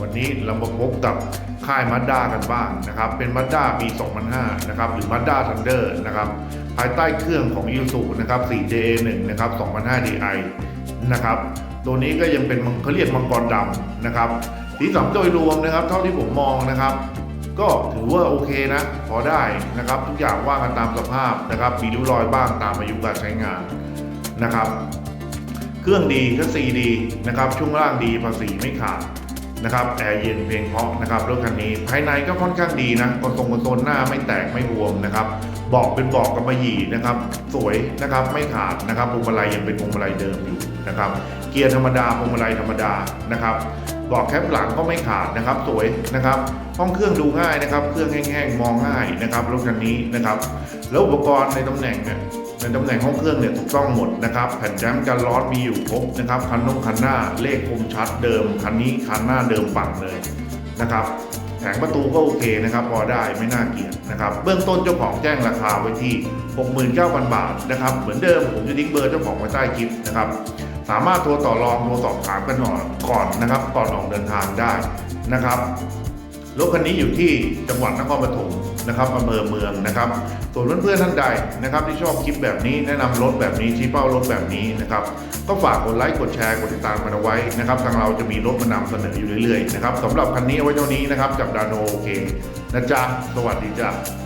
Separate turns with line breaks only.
วันนี้เรามาพบกับค่ายมาด้ากันบ้างนะครับ เป็นมาด้าปี 2005 นะครับ หรือมาด้าทันเดอร์นะครับ ภายใต้เครื่องของยูสุนะครับ 4JA1 นะครับ 2005 DI นะครับ ตัวนี้ก็ยังเป็นเขาเรียกมังกรดำนะครับ สีสันโดยรวมนะครับ เท่าที่ผมมองนะครับ ก็ถือว่าโอเคนะ พอได้นะครับ ทุกอย่างว่ากันตามสภาพนะครับ มีริ้วรอยบ้างตามอายุการใช้งานนะครับ เครื่องดีก็ซีดีนะครับ ช่วงล่างดีภาษีไม่ขาด นะครับแอร์เย็นเพลงเพราะนะครับรถคันนี้ภายในก็ค่อนข้างดีนะคอนโซลคอนโซลหน้าไม่แตกไม่บวมนะครับเบอกเป็นเบอกกำมะหยี่นะครับสวยนะครับไม่ขาดนะครับพวงมาลัยยังเป็นพวงมาลัยเดิมอยู่นะครับเกียร์ธรรมดาพวงมาลัยธรรมดานะครับเบอกแคปหลังก็ไม่ขาดนะครับสวยนะครับห้องเครื่องดูง่ายนะครับ เครื่องแห้งๆมองง่ายนะครับรถคันนี้นะครับแล้วอุปกรณ์ในตำแหน่งเนี่ย ในตำแหน่งห้องเครื่องเนี่ยถูกต้องหมดนะครับ แผ่นแจมกันร้อนมีอยู่ครบนะครับ คันนงคันหน้าเลขคมชัดเดิม คันนี้คันหน้าเดิมปังเลยนะครับแผงประตูก็โอเคนะครับพอได้ไม่น่าเกลียดนะครับ เบื้องต้นเจ้าของแจ้งราคาไว้ที่ 69,000 บาทนะครับ เหมือนเดิมผมจะทิ้งเบอร์เจ้าของไว้ใต้คลิปนะครับ สามารถโทรต่อรองโทรสอบถามกันหน่อยก่อนนะครับก่อนออกเดินทางได้นะครับรถคันนี้อยู่ที่จังหวัดนครปฐม นะครับอำเภอเมืองนะครับ ส่วนเพื่อนๆท่านใดนะครับที่ชอบคลิปแบบนี้แนะนำรถแบบนี้ชี้เป้ารถแบบนี้นะครับก็ฝากกดไลค์กดแชร์กดติดตามกันเอาไว้นะครับทางเราจะมีรถมานำเสนออยู่เรื่อยๆนะครับสำหรับคันนี้เอาไว้เท่านี้นะครับกับดานโอเคนะจ๊ะสวัสดีจ้ะ